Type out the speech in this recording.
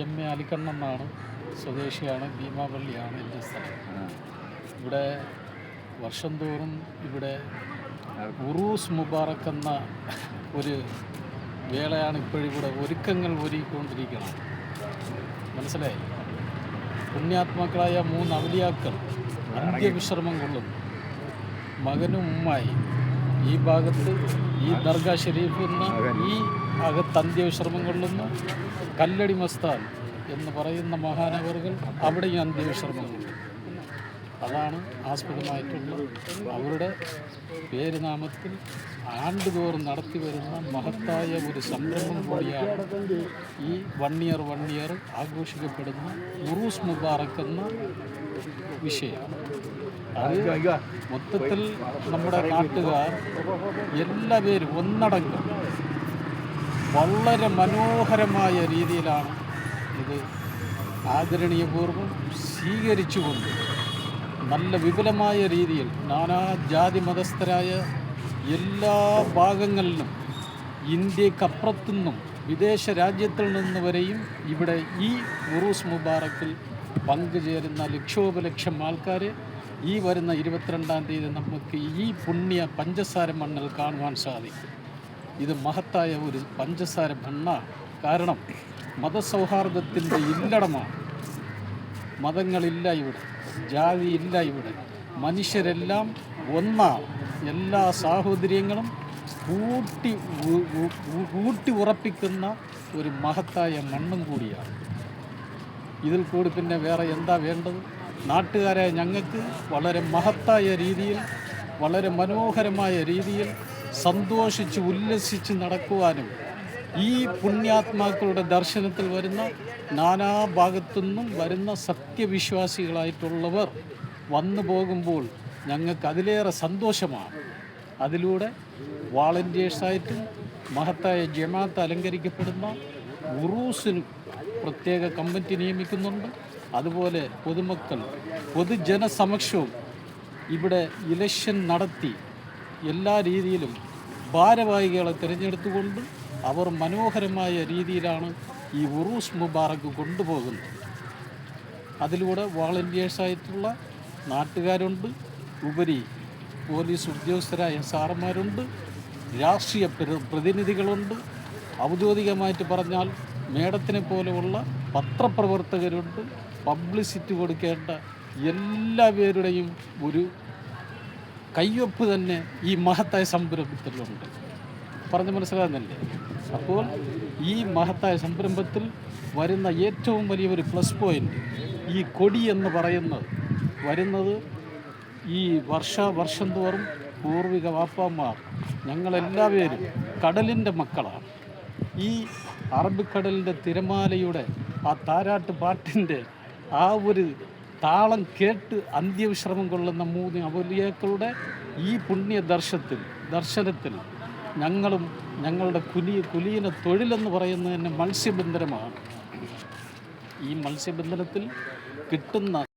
M A അലിക്കണ്ണെന്നാണ് സ്വദേശിയാണ് ഭീമാപള്ളിയാണ് എന്റെ സ്ഥലം. ഇവിടെ വർഷം തോറും ഇവിടെ ഉറൂസ് മുബാറക്ക് എന്ന ഒരു വേളയാണ് ഇപ്പോഴിവിടെ ഒരുക്കങ്ങൾ ഒരുക്കിക്കൊണ്ടിരിക്കുന്നത്. മനസ്സിലായി? പുണ്യാത്മാക്കളായ മൂന്ന് അവലിയാക്കൾ അന്ത്യവിശ്രമം കൊള്ളുന്നു. മകനും ഉമ്മായി. ഈ ഭാഗത്ത് ഈ ദർഗാ ഷെരീഫ് എന്ന ഈ അകത്ത് അന്ത്യവിശ്രമം കൊള്ളുന്ന കല്ലടി മസ്താൻ എന്ന് പറയുന്ന മഹാനഗറുകൾ അവിടെയും അന്ത്യവിശ്രമം കൊള്ളും. അതാണ് ആസ്പദമായിട്ടുള്ള അവരുടെ പേരുനാമത്തിൽ ആണ്ടുതോറും നടത്തി വരുന്ന മഹത്തായ ഒരു സംരംഭം കൂടിയാണ് ഈ വൺ ഇയർ വൺ ഇയർ ആഘോഷിക്കപ്പെടുന്ന ഉറൂസ് മുബാറക്കുന്ന വിഷയം. അത് മൊത്തത്തിൽ നമ്മുടെ നാട്ടുകാർ എല്ലാവരും ഒന്നടങ്കം വളരെ മനോഹരമായ രീതിയിലാണ് ഇത് ആദരണീയപൂർവം സ്വീകരിച്ചുകൊണ്ട് നല്ല വിപുലമായ രീതിയിൽ നാനാ ജാതി മതസ്ഥരായ എല്ലാ ഭാഗങ്ങളിലും ഇന്ത്യക്കപ്പുറത്തുനിന്നും വിദേശ രാജ്യത്തിൽ നിന്ന് വരെയും ഇവിടെ ഈ ഉറൂസ് മുബാറക്കിൽ പങ്കുചേരുന്ന ലക്ഷോപലക്ഷം ആൾക്കാർ ഈ വരുന്ന ഇരുപത്തിരണ്ടാം തീയതി നമുക്ക് ഈ പുണ്യ പഞ്ചസാര മണ്ണിൽ കാണുവാൻ സാധിക്കും. ഇത് മഹത്തായ ഒരു പഞ്ചസാര മണ്ണാണ് കാരണം മതസൗഹാർദ്ദത്തിന്റെ ഇല്ലടമാണ്. മതങ്ങളില്ല ഇവിടെ. ജാതിയില്ല ഇവിടെ. മനുഷ്യരെല്ലാം ഒന്നാണ് എല്ലാ സാഹോദര്യങ്ങളും കൂട്ടി കൂട്ടി ഉറപ്പിക്കുന്ന ഒരു മഹത്തായ മണ്ണും കൂടിയാണ്. ഇതിൽ കൂടി പിന്നെ വേറെ എന്താ വേണ്ടത്? നാട്ടുകാരായ ഞങ്ങൾക്ക് വളരെ മഹത്തായ രീതിയിൽ വളരെ മനോഹരമായ രീതിയിൽ സന്തോഷിച്ച് ഉല്ലസിച്ച് നടക്കുവാനും ഈ പുണ്യാത്മാക്കളുടെ ദർശനത്തിൽ വരുന്ന നാനാ ഭാഗത്തുനിന്നും വരുന്ന സത്യവിശ്വാസികളായിട്ടുള്ളവർ വന്നു പോകുമ്പോൾ ഞങ്ങൾക്ക് അതിലേറെ സന്തോഷമാണ്. അതിലൂടെ വാളണ്ടിയേഴ്സായിട്ടും മഹത്തായ ജമാഅത്ത് അലങ്കരിക്കപ്പെടുന്ന ഉറൂസിന് പ്രത്യേക കമ്മിറ്റി നിയമിക്കുന്നുണ്ട്. അതുപോലെ പൊതുമക്കൾ പൊതുജനസമക്ഷവും ഇവിടെ ഇലക്ഷൻ നടത്തി എല്ലാ രീതിയിലും ഭാരവാഹികളെ തിരഞ്ഞെടുത്തുകൊണ്ട് അവർ മനോഹരമായ രീതിയിലാണ് ഈ ഉറൂസ് മുബാറക് കൊണ്ടുപോകുന്നത്. അതിലൂടെ വോളണ്ടിയേഴ്സായിട്ടുള്ള നാട്ടുകാരുണ്ട്. ഉപരി പോലീസ് ഉദ്യോഗസ്ഥരായ സാറന്മാരുണ്ട്. രാഷ്ട്രീയ പ്രതിനിധികളുണ്ട്. ഔദ്യോഗികമായിട്ട് പറഞ്ഞാൽ മേടത്തിനെ പോലെയുള്ള പത്രപ്രവർത്തകരുണ്ട്. പബ്ലിസിറ്റി കൊടുക്കേണ്ട എല്ലാ എല്ലാവരുടെയും ഒരു കയ്യൊപ്പ് തന്നെ ഈ മഹത്തായ സംരംഭത്തിലുണ്ട്. പറഞ്ഞ് മനസ്സിലാകുന്നില്ലേ? അപ്പോൾ ഈ മഹത്തായ സംരംഭത്തിൽ വരുന്ന ഏറ്റവും വലിയൊരു പ്ലസ് പോയിന്റ് ഈ കൊടി എന്ന് പറയുന്നത്. വരുന്നത് ഈ വർഷ വർഷം തോറും പൂർവിക വാപ്പാമാർ ഞങ്ങളെല്ലാവരും കടലിന്റെ മക്കളാണ്. ഈ അറബിക്കടലിന്റെ തിരമാലയുടെ ആ താരാട്ട് പാട്ടിന്റെ ആ ഒരു താളം കേട്ട് അന്ത്യവിശ്രമം കൊള്ളുന്ന മൂന്ന് അവലിയാക്കളുടെ ഈ പുണ്യ ദർശത്തിൽ ദർശനത്തിൽ ഞങ്ങളും ഞങ്ങളുടെ കുലി കുലീന തൊഴിലെന്ന് പറയുന്നത് തന്നെ മത്സ്യബന്ധനമാണ്. ഈ മത്സ്യബന്ധനത്തിൽ കിട്ടുന്ന